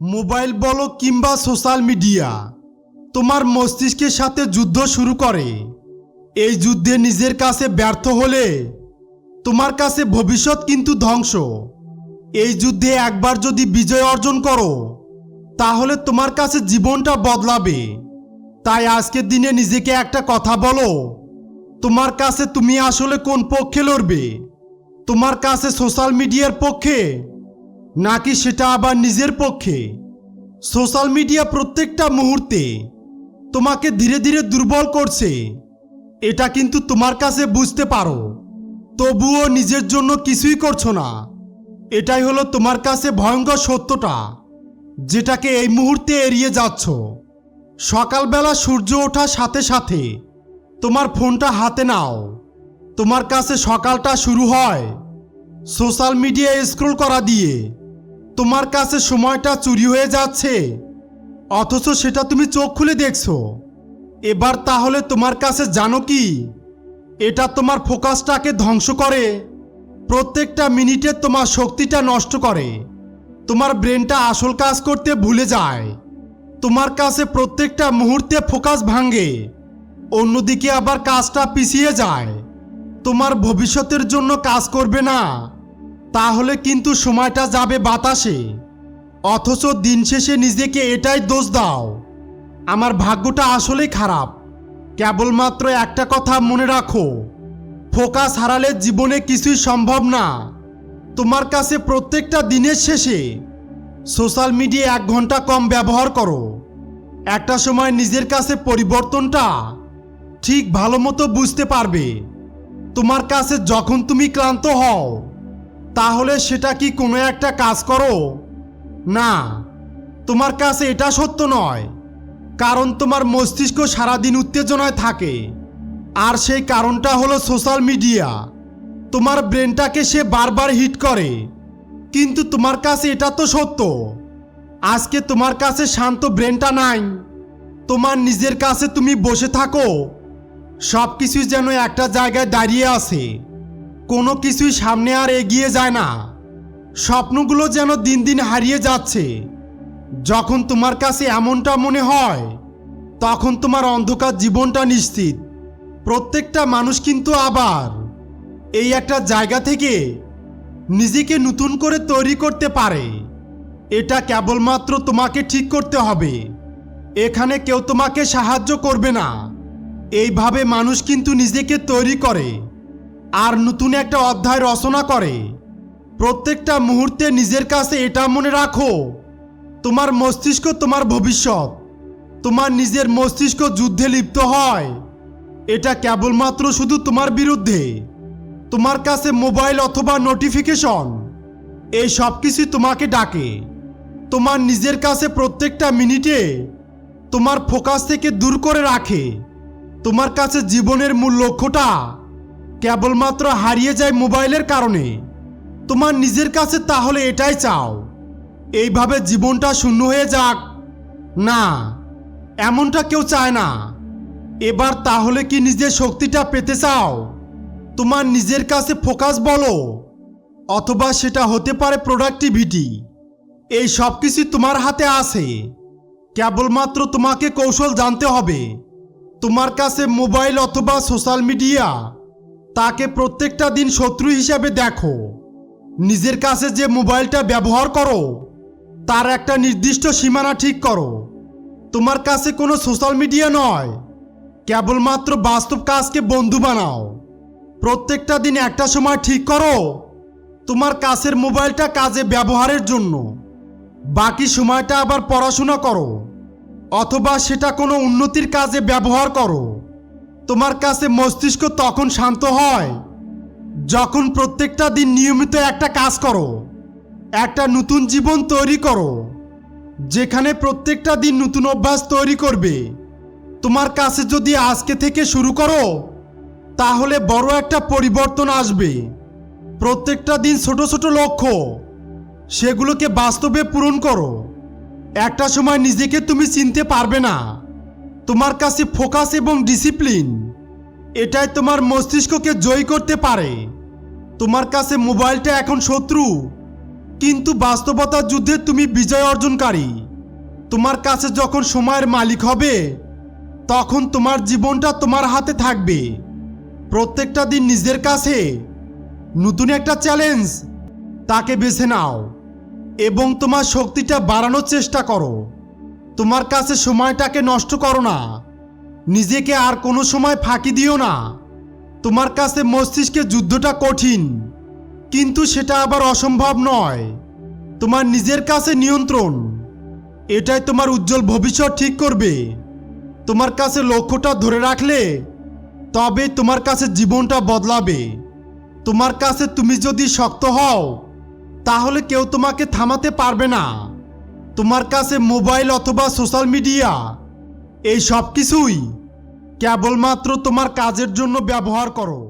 Mobile বলো কিংবা social media, তোমার মস্তিষ্কের সাথে যুদ্ধ শুরু করে। এই যুদ্ধে নিজের কাছে ব্যর্থ হলে তোমার কাছে ভবিষ্যৎ কিন্তু ধ্বংস। এই যুদ্ধে একবার যদি বিজয় অর্জন করো, তাহলে তোমার কাছে জীবনটা বদলাবে। তাই আজকের দিনে নিজেকে একটা কথা বলো, তোমার কাছে তুমি আসলে কোন পক্ষে লড়বে? তোমার কাছে সোশ্যাল মিডিয়ার পক্ষে নাকি সেটা আবার নিজের পক্ষে? সোশ্যাল মিডিয়া প্রত্যেকটা মুহূর্তে তোমাকে ধীরে ধীরে দুর্বল করছে। এটা কিন্তু তোমার কাছে বুঝতে পারো। তবুও নিজের জন্য কিছুই করছ না। এটাই হলো তোমার কাছে ভয়ঙ্কর সত্যটা, যেটাকে এই মুহূর্তে এড়িয়ে যাচ্ছ। সকালবেলা সূর্য ওঠার সাথে সাথে তোমার ফোনটা হাতে নাও। তোমার কাছে সকালটা শুরু হয়। সোশ্যাল মিডিয়ায় স্ক্রল করা দিয়ে। তোমার কাছে সময়টা চুরি হয়ে যাচ্ছে। অথচ সেটা তুমি চোখ খুলে দেখছ। এবার তাহলে তোমার কাছে জানো কি? এটা তোমার ফোকাসটাকে ধ্বংস করে। প্রত্যেকটা মিনিটে তোমার শক্তিটা নষ্ট করে। তোমার ব্রেনটা আসল কাজ করতে ভুলে যায়। তোমার কাছে প্রত্যেকটা মুহূর্তে ফোকাস ভাঙে। অন্যদিকে আবার কাজটা পিছিয়ে যায়। তোমার ভবিষ্যতের জন্য কাজ করবে না। তাহলে কিন্তু সময়টা যাবে বাতাসে। অথচ দিন শেষে নিজেকে এটাই দোষ দাও। আমার ভাগ্যটা আসলেই খারাপ। কেবলমাত্র একটা কথা মনে রাখো। ফোকাস হারালে জীবনে কিছুই সম্ভব না। তোমার কাছে প্রত্যেকটা দিনের শেষে সোশ্যাল মিডিয়া এক ঘণ্টা কম ব্যবহার করো। একটা সময় নিজের কাছে পরিবর্তনটা ঠিক ভালো মতো বুঝতে পারবে। তোমার কাছে যখন তুমি ক্লান্ত হও তাহলে সেটা কি কোনো একটা কাজ করো? না, তোমার কাছে এটা সত্য নয়, কারণ তোমার মস্তিষ্ক সারাদিন উত্তেজনায় থাকে। আর সেই কারণটা হলো সোশ্যাল মিডিয়া। তোমার ব্রেনটাকে সে বারবার হিট করে। কিন্তু তোমার কাছে এটা তো সত্য। আজকে তোমার কাছে শান্ত ব্রেনটা নাই। তোমার নিজের কাছে তুমি বসে থাকো। সব কিছুই যেন একটা জায়গায় দাঁড়িয়ে আছে। কোনো কিছুই সামনে আর এগিয়ে যায় না। স্বপ্নগুলো যেন দিন দিন হারিয়ে যাচ্ছে। যখন তোমার কাছে এমনটা মনে হয়, তখন তোমার অন্ধকার জীবনটা নিশ্চিত। প্রত্যেকটা মানুষ কিন্তু আবার এই একটা জায়গা থেকে নিজেকে নতুন করে তৈরি করতে পারে। এটা কেবলমাত্র তোমাকে ঠিক করতে হবে। এখানে কেউ তোমাকে সাহায্য করবে না। এইভাবে মানুষ কিন্তু নিজেকে তৈরি করে। আর নতুন একটা অধ্যায় রচনা করে। প্রত্যেকটা মুহূর্তে নিজের কাছে এটা মনে রাখো, তোমার মস্তিষ্ক তোমার ভবিষ্যৎ, তোমার নিজের মস্তিষ্ক যুদ্ধে লিপ্ত হয়। এটা কেবলমাত্র শুধু তোমার বিরুদ্ধে, তোমার কাছে মোবাইল অথবা নোটিফিকেশন, এই সব কিছু তোমাকে ডাকে। তোমার নিজের কাছে প্রত্যেকটা মিনিটে তোমার ফোকাস থেকে দূর করে রাখে। তোমার কাছে জীবনের মূল লক্ষ্যটা কেবলমাত্র হারিয়ে যায় মোবাইলের কারণে। তোমার নিজের কাছে তাহলে এটাই চাও। এইভাবে জীবনটা শূন্য হয়ে যাক? না, এমনটা কেউ চায় না। এবার তাহলে কি নিজের শক্তিটা পেতে চাও? তোমার নিজের কাছে ফোকাস বলো। অথবা সেটা হতে পারে প্রোডাক্টিভিটি। এই সব কিছু তোমার হাতে আছে। কেবলমাত্র তোমাকে কৌশল জানতে হবে। তোমার কাছে মোবাইল অথবা সোশ্যাল মিডিয়া তাকে প্রত্যেকটা দিন শত্রু হিসাবে দেখো। নিজের কাছে যে মোবাইলটা ব্যবহার করো, তার একটা নির্দিষ্ট সীমানা ঠিক করো। তোমার কাছে কোনো সোশ্যাল মিডিয়া নয়, কেবলমাত্র বাস্তব কাজকে বন্ধু বানাও। প্রত্যেকটা দিন একটা সময় ঠিক করো, তোমার কাছের মোবাইলটা কাজে ব্যবহারের জন্য। বাকি সময়টা আবার পড়াশোনা করো, অথবা সেটা কোনো উন্নতির কাজে ব্যবহার করো। তোমার কাছে মস্তিষ্ক তখন শান্ত হয়, যখন প্রত্যেকটা দিন নিয়মিত একটা কাজ করো, একটা নতুন জীবন তৈরি করো, যেখানে প্রত্যেকটা দিন নতুন অভ্যাস তৈরি করবে। তোমার কাছে যদি আজকে থেকে শুরু করো, তাহলে বড় একটা পরিবর্তন আসবে। প্রত্যেকটা দিন ছোট ছোট লক্ষ্য, সেগুলোকে বাস্তবে পূরণ করো। একটা সময় নিজেকে তুমি চিনতে পারবে না। তোমার কাছে ফোকাস এবং ডিসিপ্লিন। এটাই তোমার মস্তিষ্ককে জয় করতে পারে। তোমার কাছে মোবাইলটা এখন শত্রু। কিন্তু বাস্তবতার যুদ্ধে তুমি বিজয় অর্জনকারী। তোমার কাছে যখন সময়ের মালিক হবে, তখন তোমার জীবনটা তোমার হাতে থাকবে। প্রত্যেকটা দিন নিজের কাছে নতুন একটা চ্যালেঞ্জ তাকে বেছে নাও এবং তোমার শক্তিটা বাড়ানোর চেষ্টা করো। তোমার কাছে সময়টাকে নষ্ট করো না। নিজেকে আর কোনো সময় ফাঁকি দিও না। তোমার কাছে মস্তিষ্কে যুদ্ধটা কঠিন, কিন্তু সেটা আবার অসম্ভব নয়। তোমার নিজের কাছে নিয়ন্ত্রণ, এটাই তোমার উজ্জ্বল ভবিষ্যৎ ঠিক করবে। তোমার কাছে লক্ষ্যটা ধরে রাখলে, তবে তোমার কাছে জীবনটা বদলাবে। তোমার কাছে তুমি যদি শক্ত হও, তাহলে কেউ তোমাকে থামাতে পারবে না। তোমার কাছে মোবাইল অথবা সোশ্যাল মিডিয়া, এই সব কিছুই কেবলমাত্র তোমার কাজের জন্য ব্যবহার করো।